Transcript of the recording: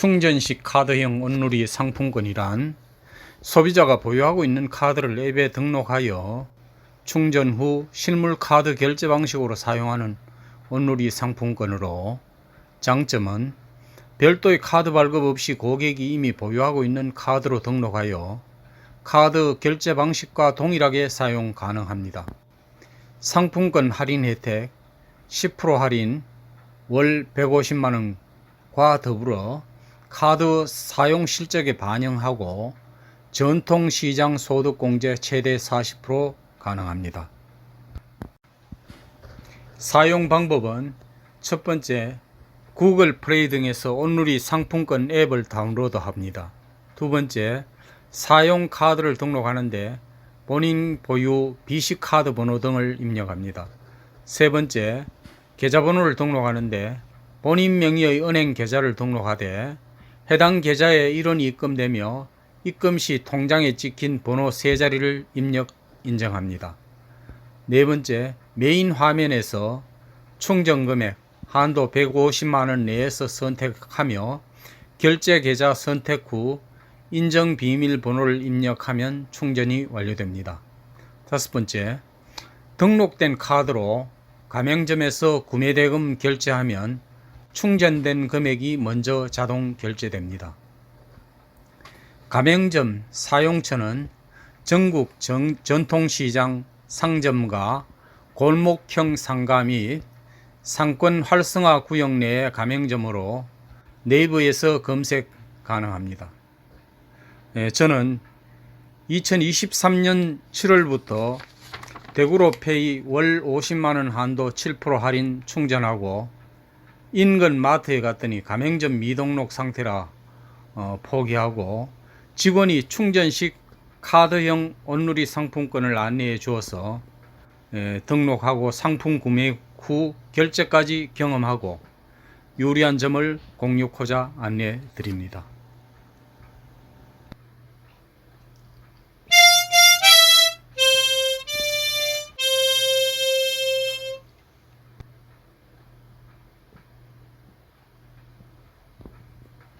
충전식 카드형 온누리 상품권이란 소비자가 보유하고 있는 카드를 앱에 등록하여 충전 후 실물 카드 결제 방식으로 사용하는 온누리 상품권으로 장점은 별도의 카드 발급 없이 고객이 이미 보유하고 있는 카드로 등록하여 카드 결제 방식과 동일하게 사용 가능합니다. 상품권 할인 혜택 10% 할인 월 150만원과 더불어 카드 사용 실적에 반영하고 전통시장 소득공제 최대 40% 가능합니다. 사용 방법은 첫 번째, 구글 플레이 등에서 온누리 상품권 앱을 다운로드 합니다. 두 번째, 사용 카드를 등록하는데 본인 보유 BC 카드 번호 등을 입력합니다. 세 번째, 계좌번호를 등록하는데 본인 명의의 은행 계좌를 등록하되 해당 계좌에 일원이 입금되며 입금 시 통장에 찍힌 번호 세 자리를 입력 인정합니다. 네 번째, 메인 화면에서 충전 금액 한도 150만 원 내에서 선택하며 결제 계좌 선택 후 인정 비밀번호를 입력하면 충전이 완료됩니다. 다섯 번째, 등록된 카드로 가맹점에서 구매대금 결제하면 충전된 금액이 먼저 자동 결제됩니다. 가맹점 사용처는 전국 정- 전통시장 상점과 골목형 상가 및 상권 활성화 구역 내의 가맹점으로 네이버에서 검색 가능합니다. 예, 저는 2023년 7월부터 대구로페이 월 50만원 한도 7% 할인 충전하고 인근 마트에 갔더니 가맹점 미등록 상태라 어, 포기하고 직원이 충전식 카드형 온누리 상품권을 안내해 주어서 예, 등록하고 상품 구매 후 결제까지 경험하고 유리한 점을 공유코자 안내 드립니다.